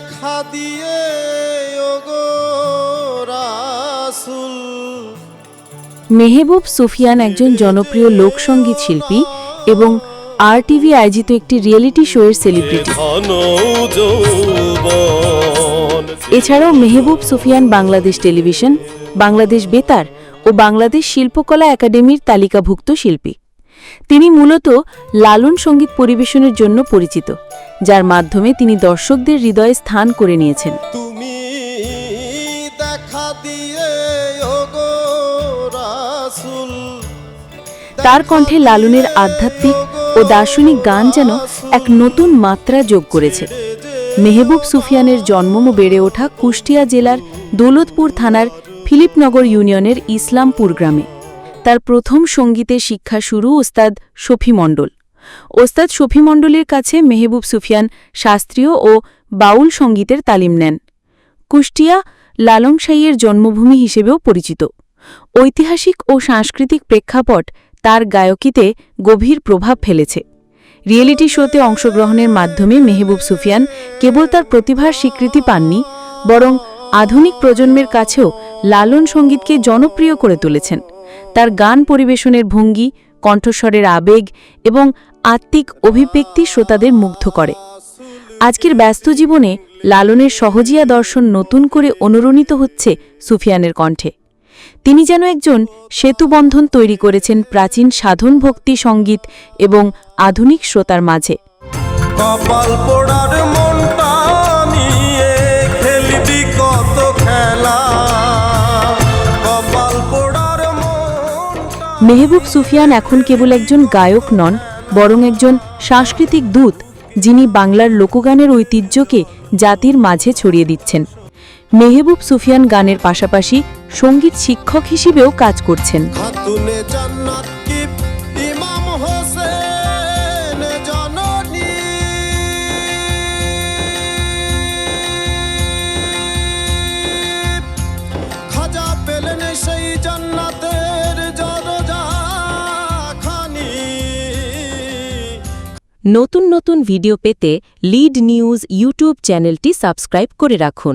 দেখা দিয়ে ওগো রাসুল। মেহেবুব সুফিয়ান একজন জনপ্রিয় লোকসঙ্গীত শিল্পী এবং আর টিভি আয়োজিত একটি রিয়েলিটি শো এর সেলিব্রিটি এছাড়াও মেহেবুব সুফিয়ান বাংলাদেশ টেলিভিশন বাংলাদেশ বেতার ও বাংলাদেশ শিল্পকলা একাডেমির তালিকাভুক্ত শিল্পী। তিনি মূলত লালন সংগীত পরিবেশনের জন্য পরিচিত যার মাধ্যমে তিনি দর্শকদের হৃদয়ে স্থান করে নিয়েছেন। তুমি দেখা দিয়ে তার কণ্ঠে লালনের আধ্যাত্মিক ও দার্শনিক গান যেন এক নতুন মাত্রা যোগ করেছে। মেহবুব সুফিয়ানের জন্ম বেড়ে ওঠা কুষ্টিয়া জেলার দৌলতপুর থানার ফিলিপনগর ইউনিয়নের ইসলামপুর গ্রামে। তার প্রথম সঙ্গীতে শিক্ষা শুরু ওস্তাদ শফি মণ্ডল। ওস্তাদ শফি মণ্ডলের কাছে মেহবুব সুফিয়ান শাস্ত্রীয় ও বাউল সঙ্গীতের তালিম নেন। কুষ্টিয়া লালংশাইয়ের জন্মভূমি হিসেবেও পরিচিত। ঐতিহাসিক ও সাংস্কৃতিক প্রেক্ষাপট তার গায়কিতে গভীর প্রভাব ফেলেছে। রিয়েলিটি শোতে অংশগ্রহণের মাধ্যমে মেহবুব সুফিয়ান কেবল তার প্রতিভার স্বীকৃতি পাননি, বরং আধুনিক প্রজন্মের কাছেও লালন সঙ্গীতকে জনপ্রিয় করে তুলেছেন। তার গান পরিবেশনের ভঙ্গি, কণ্ঠস্বরের আবেগ এবং আত্মিক অভিব্যক্তি শ্রোতাদের মুগ্ধ করে। আজকের ব্যস্ত জীবনে লালনের সহজিয়া দর্শন নতুন করে অনুরণিত হচ্ছে সুফিয়ানের কণ্ঠে। তিনি যেন একজন সেতুবন্ধন তৈরি করেছেন প্রাচীন সাধন ভক্তি সংগীত এবং আধুনিক শ্রোতার মাঝে। কপাল পোড়ার মনটা মেহবুব সুফিয়ান এখন কেবল একজন গায়ক নন, বরং একজন সাংস্কৃতিক দূত, যিনি বাংলার লোকগানের ঐতিহ্যকে জাতির মাঝে ছড়িয়ে দিচ্ছেন। মেহবুব সুফিয়ান গানের পাশাপাশি সংগীত শিক্ষক হিসেবেও কাজ করছেন। নতুন নতুন ভিডিও পেতে লিড নিউজ ইউটিউব চ্যানেলটি সাবস্ক্রাইব করে রাখুন।